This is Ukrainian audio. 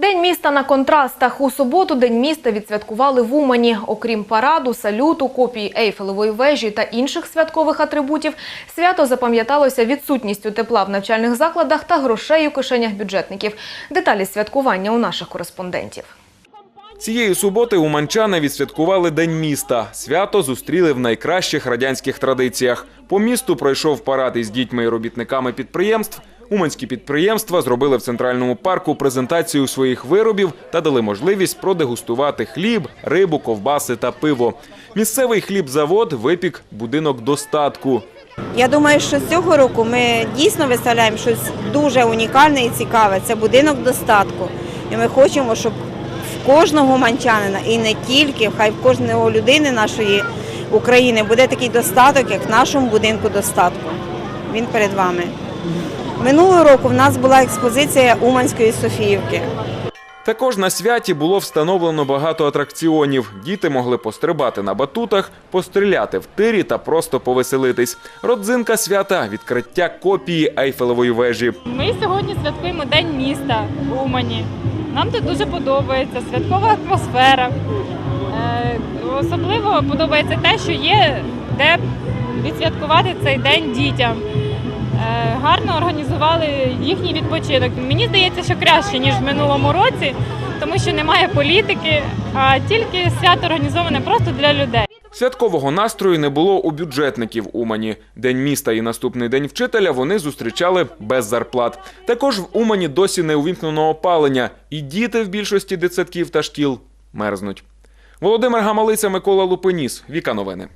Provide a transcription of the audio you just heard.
День міста на контрастах. У суботу День міста відсвяткували в Умані. Окрім параду, салюту, копії Ейфелевої вежі та інших святкових атрибутів, свято запам'яталося відсутністю тепла в навчальних закладах та грошей у кишенях бюджетників. Деталі святкування у наших кореспондентів. Цієї суботи уманчани відсвяткували День міста. Свято зустріли в найкращих радянських традиціях. По місту пройшов парад із дітьми і робітниками підприємств. Уманські підприємства зробили в центральному парку презентацію своїх виробів та дали можливість продегустувати хліб, рибу, ковбаси та пиво. Місцевий хлібзавод випік будинок достатку. Я думаю, що цього року ми дійсно виставляємо щось дуже унікальне і цікаве. Це будинок достатку. І ми хочемо, щоб кожного манчанина і не тільки, хай в кожного людини нашої України буде такий достаток, як в нашому будинку достатку. Він перед вами. Минулого року в нас була експозиція Уманської Софіївки. Також на святі було встановлено багато атракціонів. Діти могли пострибати на батутах, постріляти в тирі та просто повеселитись. Родзинка свята відкриття копії Ейфелевої вежі. Ми сьогодні святкуємо День міста в Умані. Нам тут дуже подобається святкова атмосфера. Е, Особливо подобається те, що є де відсвяткувати цей день дітям. Е, Гарно організували їхній відпочинок. Мені здається, що краще, ніж в минулому році, тому що немає політики, а тільки свято організоване просто для людей. Святкового настрою не було у бюджетників Умані. День міста і наступний день вчителя вони зустрічали без зарплат. Також в Умані досі не увімкнено опалення, і діти в більшості дитсадків та шкіл мерзнуть. Володимир Гамалиця, Микола Лупеніс. Віка новини.